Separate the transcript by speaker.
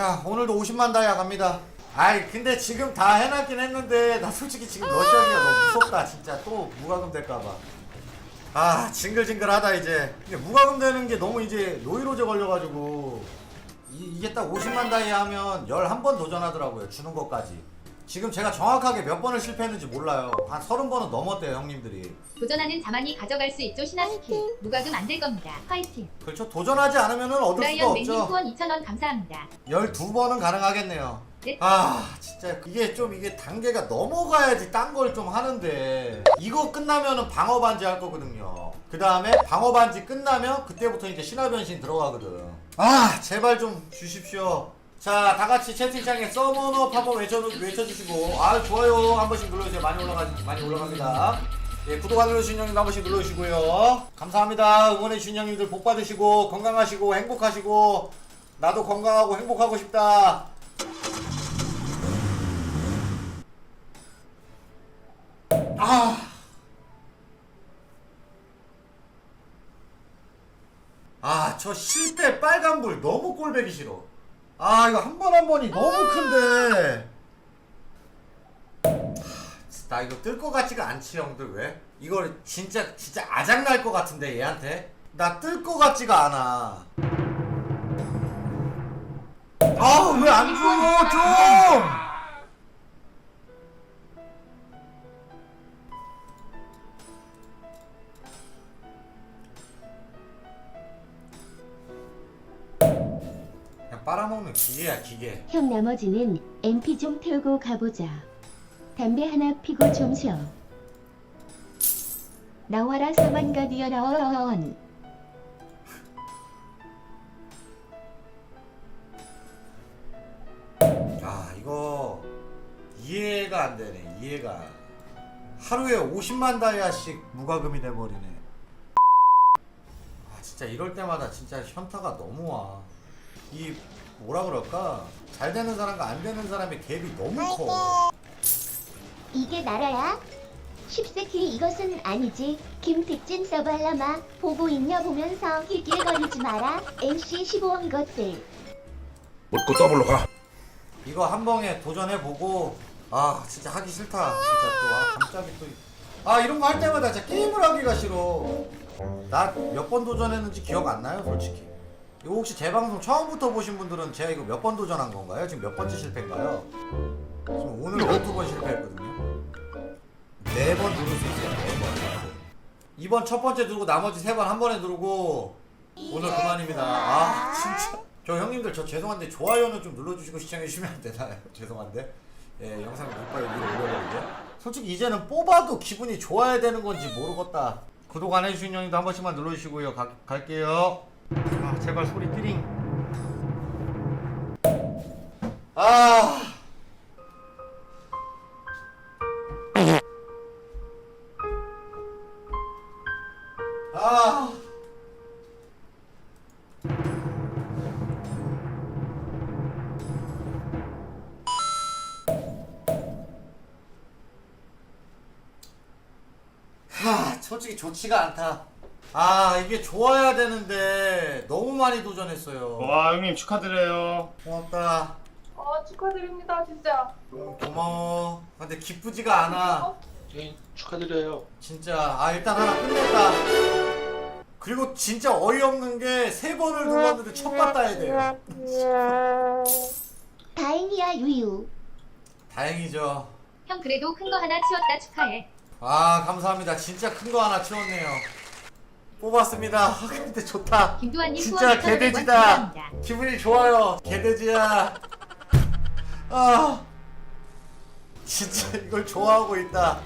Speaker 1: 야 오늘도 50만 다이아 갑니다. 아이 근데 지금 다 해놨긴 했는데 나 솔직히 지금 러시아기가 너무 무섭다 진짜. 또 무과금 될까봐. 아 징글징글하다 이제. 무과금 되는 게 너무 이제 노이로제 걸려가지고 이, 이게 딱 50만 다이아 하면 11번 도전하더라고요 주는 것까지 지금 제가 정확하게 몇 번을 실패했는지 몰라요 한 30번은 넘었대요 형님들이
Speaker 2: 도전하는 자만이 가져갈 수 있죠 신화 스킬 무과금 안 될 겁니다 화이팅
Speaker 1: 그렇죠 도전하지 않으면 얻을 수가
Speaker 2: 브라이언 맨님
Speaker 1: 없죠
Speaker 2: 후원 2,000원 감사합니다
Speaker 1: 12번은 가능하겠네요.
Speaker 2: 네.
Speaker 1: 아, 진짜 이게 좀 이게 단계가 넘어가야지 딴 걸 좀 하는데 이거 끝나면은 방어 반지 할 거거든요. 그 다음에 방어 반지 끝나면 그때부터 이제 신화 변신 들어가거든. 아, 제발 좀 주십시오. 자, 다 같이 채팅창에 서머너 한번 외쳐 외쳐주시고, 아 좋아요 한 번씩 눌러주세요. 많이 올라가 많이 올라갑니다. 예, 구독 안 누르신 형님 한 번씩 눌러주시고요. 감사합니다. 응원해주신 형님들 복 받으시고 건강하시고 행복하시고 나도 건강하고 행복하고 싶다. 아. 아, 저 실패 빨간불 너무 꼴배기 싫어. 아, 이거 한 번 한 번이 너무 큰데. 하, 나 이거 뜰 것 같지가 않지, 형들, 왜? 이걸 진짜, 진짜 아작날 것 같은데, 얘한테? 나 뜰 것 같지가 않아. 아, 왜안 줘, 좀! 빨아먹는 기계야, 기계.
Speaker 3: 형 나머지는 MP 좀 태우고 가보자. 담배 하나 피고 좀 쉬어. 나와라 사만 가디언.
Speaker 1: 아 이거 이해가 안 되네 이해가 하루에 50만 다이아씩 무과금이 돼버리네 아 진짜 이럴 때마다 진짜 현타가 너무 와 이 뭐라 그럴까 잘 되는 사람과 안 되는 사람의 갭이 너무 커
Speaker 3: 이게 나라야? 10세키 이것은 아니지. 김택진 서발라마 보고 있냐 보면서 길길거리지 마라. NC 15원 것들.
Speaker 4: 묻고 더블로 가.
Speaker 1: 이거 한 방에 도전해 보고 아 진짜 하기 싫다 진짜 또 아, 갑자기 또 아 이런 거 할 때마다 진짜 게임을 하기가 싫어 나 몇 번 도전했는지 기억 안 나요 솔직히 이거 혹시 제 방송 처음부터 보신 분들은 제가 이거 몇 번 도전한 건가요? 지금 몇 번째 실패인가요? 지금 오늘 12번 실패했거든요. 네 번 누를 수 있어요. 네 번. 이번 첫 번째 누르고 나머지 세 번 한 번에 누르고 오늘 그만입니다. 아 진짜. 저 형님들 저 죄송한데 좋아요는 좀 눌러주시고 시청해주시면 안 되나요? 죄송한데. 예 영상 이빨 위로 올려버리게 솔직히 이제는 뽑아도 기분이 좋아야 되는 건지 모르겠다. 구독 안 해주신 형님도 한 번씩만 눌러주시고요. 가, 갈게요 아 제발 소리 띠링 아 아. 하, 솔직히 좋지가 않다. 아, 이게 좋아야 되는데 너무 많이 도전했어요.
Speaker 5: 와 형님 축하드려요.
Speaker 1: 고맙다.
Speaker 6: 아 축하드립니다 진짜
Speaker 1: 음, 고마워. 근데 기쁘지가 않아.
Speaker 4: 네, 축하드려요.
Speaker 1: 진짜. 아, 일단 하나 끝냈다. 그리고 진짜 어이없는 게 세 번을 눌렀는데 첫 받아야 돼요.
Speaker 3: 다행이야 유유.
Speaker 1: 다행이죠.
Speaker 2: 형 그래도 큰 거 하나 치웠다 축하해
Speaker 1: 아, 감사합니다. 진짜 큰 거 하나 치웠네요. 뽑았습니다. 아, 근데 좋다.
Speaker 2: 김두환님
Speaker 1: 진짜
Speaker 2: 개돼지다.
Speaker 1: 기분이 좋아요. 개돼지야. 아, 진짜 이걸 좋아하고 있다.